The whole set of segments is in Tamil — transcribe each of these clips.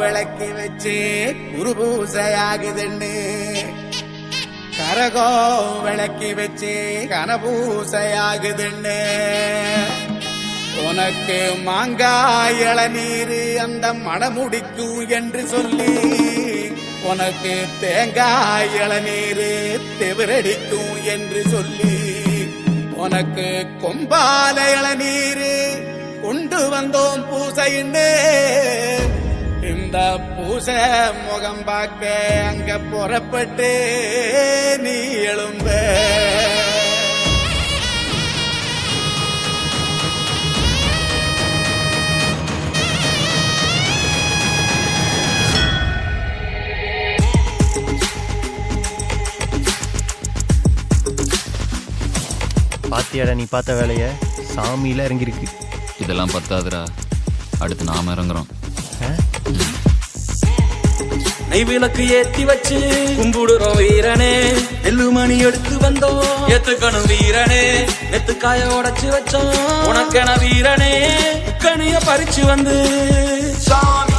விளக்கி வச்சு குரு பூசையாகுதுன்னு கரகோ விளக்கி வச்சு கனபூசையாகுதுன்னு. உனக்கு மாங்காய் இளநீர் அந்த மணமுடிக்கும் என்று சொல்லி உனக்கு தேங்காய் இளநீர் தெவிரடிக்கும் என்று சொல்லி உனக்கு கொம்பால இளநீர் கொண்டு வந்தோம் பூசைன்னு. இந்த பூசை முகம் பார்க்க அங்க புறப்பட்டு நீ எழும்ப. பாத்தியாடா நீ பார்த்த வேலைய? சாமியில இறங்கியிருக்கு. இதெல்லாம் பத்தாதுடா. அடுத்து நாம இறங்குறோம். நெய் விளக்கு ஏத்தி வச்சு கும்பிடுறோம் வீரனே. நெல்லு மணி எடுத்து வந்தோம். ஏத்துக்கணும் வீரனே. நெத்துக்காய உடைச்சு வச்சோம். உனக்கென வீரனே. கனிய பறிச்சு வந்து. சாமி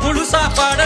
முழு சாப்பாட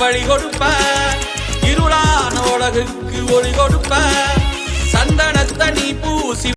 வழி கொடுப்ப இருளான உலகுக்கு ஒளி கொடுப்ப சந்தனத்தை நீ பூசி